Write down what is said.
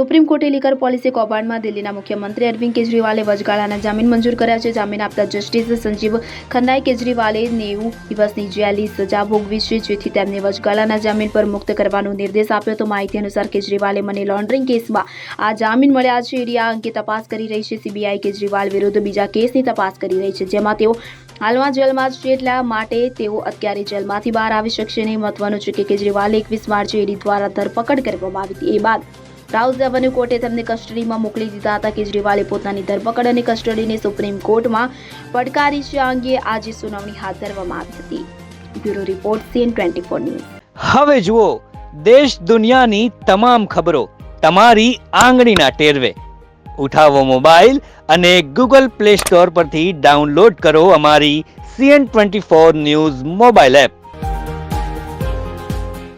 Supreme કોર્ટે liquor policy કૌભાંડમાં દિલ્હીના મુખ્યમંત્રી અરવિંદ કેજરીવાલે વચગાળાના જામીન મંજૂર કર્યા છે. જામીન આપતા જસ્ટિસ સંજીવ ખન્નાએ કેજરીવાલે નેવું દિવસની જેલની સજા ભોગવી છે. જેથી તેમને વચગાળાના જામીન પર મુક્ત કરવાનો નિર્દેશ આપ્યો. હતો માહિતી અનુસાર કેજરીવાલે મની લોન્ડરિંગ કેસમાં આ જામીન મળ્યા છે. ઈડી અંગે તપાસ કરી રહી છે. સીબીઆઈ કેજરીવાલ વિરુદ્ધ બીજા કેસની તપાસ કરી રહી છે. જેમાં તેઓ હાલમાં જેલમાં છે એટલા માટે તેઓ અત્યારે જેલમાંથી બહાર આવી શકશે. નહીં મહત્વનું છે કે કેજરીવાલે એકવીસ માર્ચે ઈડી દ્વારા ધરપકડ કરવામાં આવી હતી. એ બાદ રાઉઝ એવન્યુ કોર્ટે તેમને કસ્ટડીમાં મોકલી દીધા હતા. કેજરીવાલે પોતાની ધરપકડ અને કસ્ટડીને સુપ્રીમ કોર્ટમાં પડકારી છે આ અંગે આજે સુનાવણી હાથ ધરવામાં આવી હતી. Bureau report CN twenty four news. હવે જુઓ, દેશ દુનિયાની તમામ ખબરો તમારી આંગળીના ટેરવે. ઉઠાવો મોબાઈલ અને ગૂગલ પ્લે સ્ટોર પરથી ડાઉનલોડ કરો અમારી CN twenty four news mobile app.